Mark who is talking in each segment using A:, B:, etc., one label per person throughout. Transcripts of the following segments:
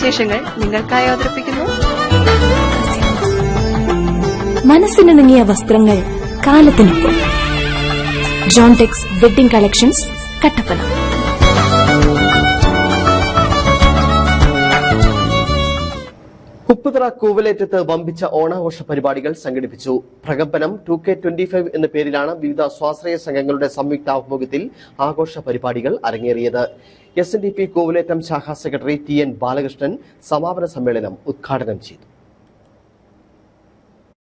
A: വിശേഷങ്ങൾ നിങ്ങൾക്കായി അവതരിപ്പിക്കുന്നു.
B: മനസ്സിനിണങ്ങിയ വസ്ത്രങ്ങൾ കാലത്തിനൊപ്പം. Johntex wedding collections Kattappana.
C: Upputhara കൂവലേറ്റത്ത് വമ്പിച്ച ഓണാഘോഷ പരിപാടികൾ സംഘടിപ്പിച്ചു. പ്രകമ്പനം ടു കെ ട്വന്റി ഫൈവ് എന്ന പേരിലാണ് വിവിധ സ്വാശ്രയ സംഘങ്ങളുടെ സംയുക്ത സംയുക്താഭിമുഖ്യത്തിൽ ആഘോഷ പരിപാടികൾ അരങ്ങേറിയത്. S N D P Koovalettam ശാഖാ സെക്രട്ടറി ടി എൻ ബാലകൃഷ്ണൻ സമാപന സമ്മേളനം ഉദ്ഘാടനം ചെയ്തു.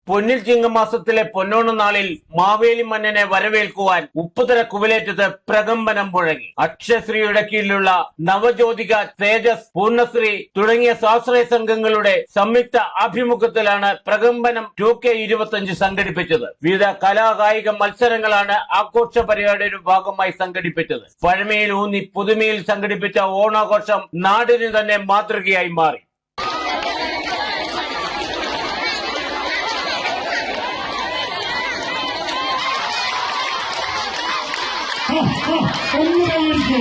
D: പൊന്നിൽ ചിങ്ങമാസത്തിലെ പൊന്നോണ നാളിൽ മാവേലി മന്നനെ വരവേൽക്കുവാൻ ഉപ്പുതര കുവലേറ്റത്ത് പ്രകമ്പനം പുഴങ്ങി. അക്ഷശ്രീയുടെ കീഴിലുള്ള നവജ്യോതിക തേജസ് പൂർണശ്രീ തുടങ്ങിയ സ്വാശ്രയ സംഘങ്ങളുടെ സംയുക്ത ആഭിമുഖ്യത്തിലാണ് പ്രകമ്പനം ടു കെ ഇരുപത്തിയഞ്ച് സംഘടിപ്പിച്ചത്. വിവിധ കലാകായിക മത്സരങ്ങളാണ് ആഘോഷ പരിപാടിയുടെ ഭാഗമായി സംഘടിപ്പിച്ചത്. പഴമയിൽ ഊന്നി പുതുമയിൽ സംഘടിപ്പിച്ച ഓണാഘോഷം നാടിന് തന്നെ മാതൃകയായി മാറി.
E: ഒന്ന് കൈയടിച്ചു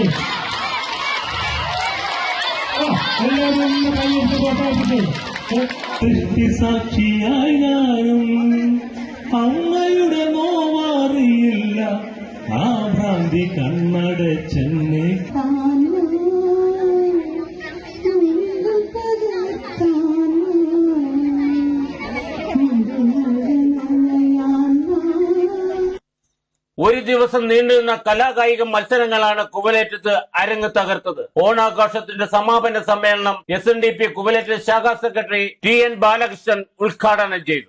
E: എല്ലാവരും ഒന്ന് ഞാനും അമ്മയുടെ നോവാറിയില്ല ആ ഭ്രാന്തി കണ്ണടച്ചെന്നെ.
D: ഒരു ദിവസം നീണ്ടുനിന്ന കലാകായിക മത്സരങ്ങളാണ് കുവലേറ്റത്ത് അരങ്ങ് തകർത്തത്. ഓണാഘോഷത്തിന്റെ സമാപന സമ്മേളനം S N D P Koovalettam ശാഖാ സെക്രട്ടറി ടി എൻ ബാലകൃഷ്ണൻ ഉദ്ഘാടനം ചെയ്തു.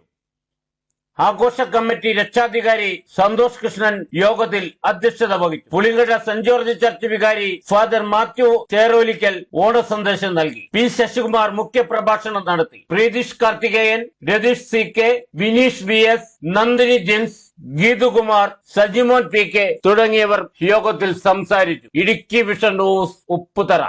D: ആഘോഷ കമ്മിറ്റി രക്ഷാധികാരി സന്തോഷ് കൃഷ്ണൻ യോഗത്തിൽ അധ്യക്ഷത വഹിച്ചു. പുളിങ്കട സെന്റ് ജോർജ് ചർച്ച് വികാരി ഫാദർ മാത്യു ചേരോലിക്കൽ ഓണ സന്ദേശം നൽകി. പി ശശികുമാർ മുഖ്യപ്രഭാഷണം നടത്തി. Preethish Karthikeyan Ratheesh C K Vineesh V S Nandini Jins ഗീതുകുമാർ Sajimon P K തുടങ്ങിയവർ യോഗത്തിൽ സംസാരിച്ചു ഇടുക്കി വിഷൻ ന്യൂസ് ഉപ്പുതറ